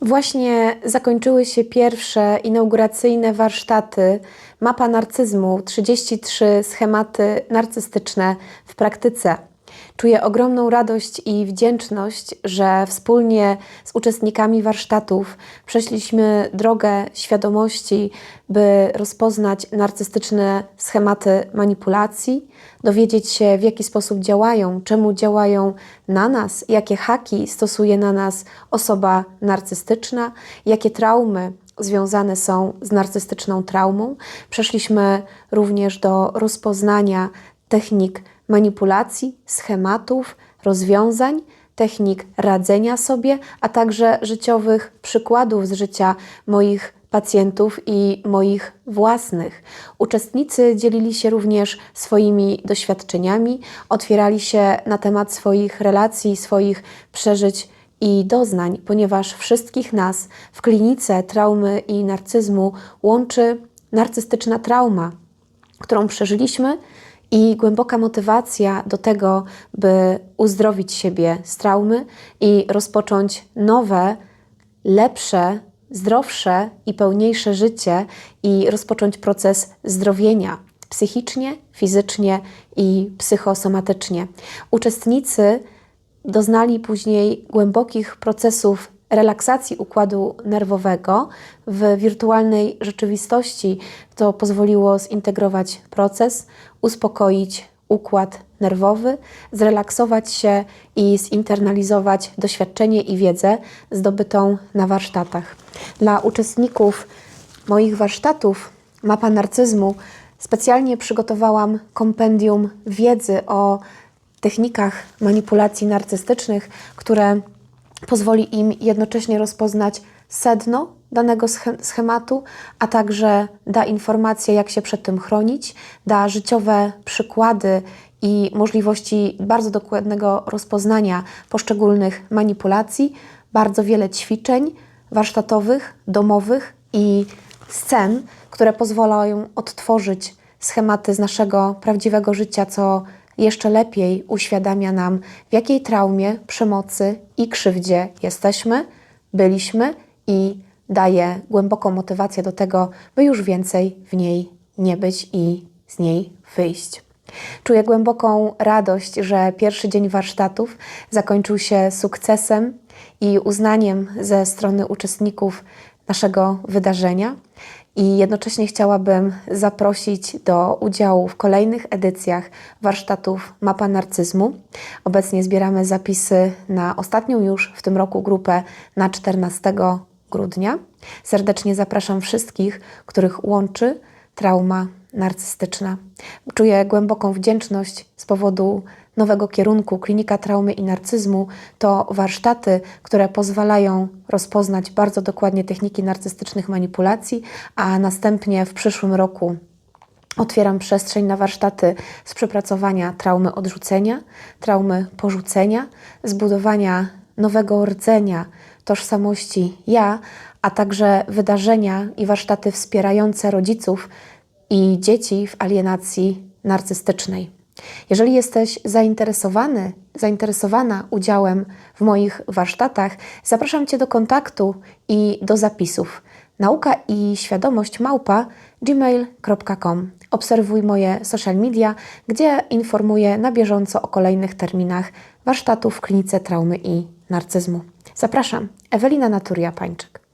Właśnie zakończyły się pierwsze inauguracyjne warsztaty Mapa narcyzmu 33 schematy narcystyczne w praktyce. Czuję ogromną radość i wdzięczność, że wspólnie z uczestnikami warsztatów przeszliśmy drogę świadomości, by rozpoznać narcystyczne schematy manipulacji, dowiedzieć się, w jaki sposób działają, czemu działają na nas, jakie haki stosuje na nas osoba narcystyczna, jakie traumy związane są z narcystyczną traumą. Przeszliśmy również do rozpoznania technik manipulacji, schematów, rozwiązań, technik radzenia sobie, a także życiowych przykładów z życia moich pacjentów i moich własnych. Uczestnicy dzielili się również swoimi doświadczeniami, otwierali się na temat swoich relacji, swoich przeżyć i doznań, ponieważ wszystkich nas w klinice traumy i narcyzmu łączy narcystyczna trauma, którą przeżyliśmy i głęboka motywacja do tego, by uzdrowić siebie z traumy i rozpocząć nowe, lepsze, zdrowsze i pełniejsze życie i rozpocząć proces zdrowienia psychicznie, fizycznie i psychosomatycznie. Uczestnicy doznali później głębokich procesów relaksacji układu nerwowego w wirtualnej rzeczywistości. To pozwoliło zintegrować proces, uspokoić układ nerwowy, zrelaksować się i zinternalizować doświadczenie i wiedzę zdobytą na warsztatach. Dla uczestników moich warsztatów Mapa Narcyzmu specjalnie przygotowałam kompendium wiedzy o technikach manipulacji narcystycznych, które pozwoli im jednocześnie rozpoznać sedno danego schematu, a także da informacje, jak się przed tym chronić, da życiowe przykłady i możliwości bardzo dokładnego rozpoznania poszczególnych manipulacji, bardzo wiele ćwiczeń warsztatowych, domowych i scen, które pozwalają odtworzyć schematy z naszego prawdziwego życia, co jeszcze lepiej uświadamia nam, w jakiej traumie, przemocy i krzywdzie jesteśmy, byliśmy i daje głęboką motywację do tego, by już więcej w niej nie być i z niej wyjść. Czuję głęboką radość, że pierwszy dzień warsztatów zakończył się sukcesem i uznaniem ze strony uczestników naszego wydarzenia i jednocześnie chciałabym zaprosić do udziału w kolejnych edycjach warsztatów Mapa Narcyzmu. Obecnie zbieramy zapisy na ostatnią już w tym roku grupę na 14 grudnia. Serdecznie zapraszam wszystkich, których łączy trauma narcystyczna. Czuję głęboką wdzięczność z powodu nowego kierunku Klinika Traumy i Narcyzmu. To warsztaty, które pozwalają rozpoznać bardzo dokładnie techniki narcystycznych manipulacji, a następnie w przyszłym roku Otwieram przestrzeń na warsztaty z przepracowania traumy odrzucenia, traumy porzucenia, zbudowania nowego rdzenia tożsamości ja, a także wydarzenia i warsztaty wspierające rodziców i dzieci w alienacji narcystycznej. Jeżeli jesteś zainteresowany, zainteresowana udziałem w moich warsztatach, zapraszam Cię do kontaktu i do zapisów. Nauka i świadomość małpa gmail.com. Obserwuj moje social media, gdzie informuję na bieżąco o kolejnych terminach warsztatów w klinice traumy i narcyzmu. Zapraszam, Ewelina Naturia Pańczyk.